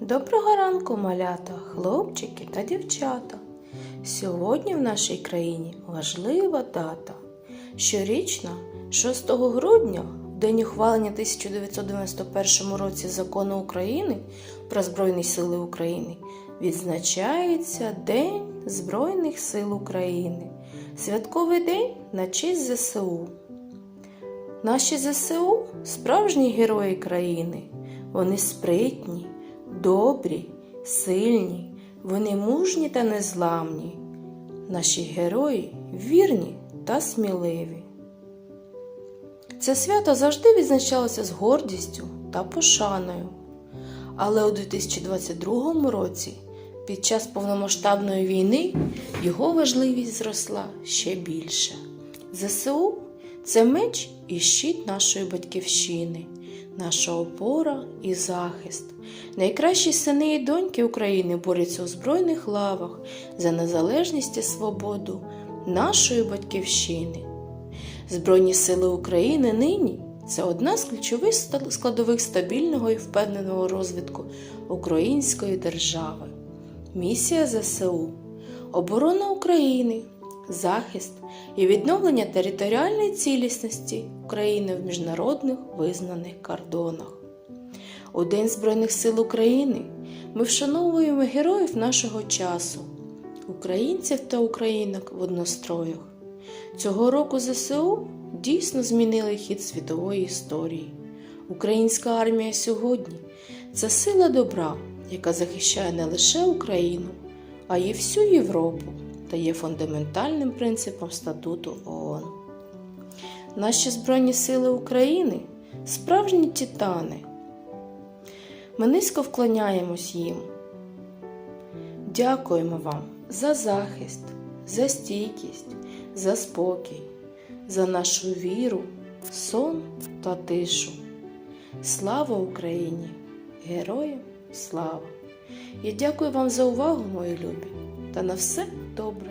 Доброго ранку, малята, хлопчики та дівчата. Сьогодні в нашій країні важлива дата. Щорічно, 6 грудня, день ухвалення 1991 році закону України про Збройні Сили України, відзначається День Збройних сил України, святковий день на честь ЗСУ. Наші ЗСУ справжні герої країни. Вони спритні, добрі, сильні, вони мужні та незламні. Наші герої вірні та сміливі. Це свято завжди відзначалося з гордістю та пошаною. Але у 2022 році, під час повномасштабної війни, його важливість зросла ще більше. ЗСУ це меч і щит нашої батьківщини, наша опора і захист. Найкращі сини і доньки України борються у збройних лавах за незалежність і свободу нашої батьківщини. Збройні сили України нині це одна з ключових складових стабільного і впевненого розвитку української держави. Місія ЗСУ оборона України, захист і відновлення територіальної цілісності України в міжнародних визнаних кордонах. У День Збройних сил України ми вшановуємо героїв нашого часу, українців та українок в одностроях. Цього року ЗСУ дійсно змінили хід світової історії. Українська армія сьогодні це сила добра, яка захищає не лише Україну, а й всю Європу та є фундаментальним принципом статуту ООН. Наші Збройні Сили України справжні титани. Ми низько вклоняємось їм. Дякуємо вам за захист, за стійкість, за спокій, за нашу віру, сон та тишу. Слава Україні! Героям слава! Я дякую вам за увагу, мої любі, та на все добре!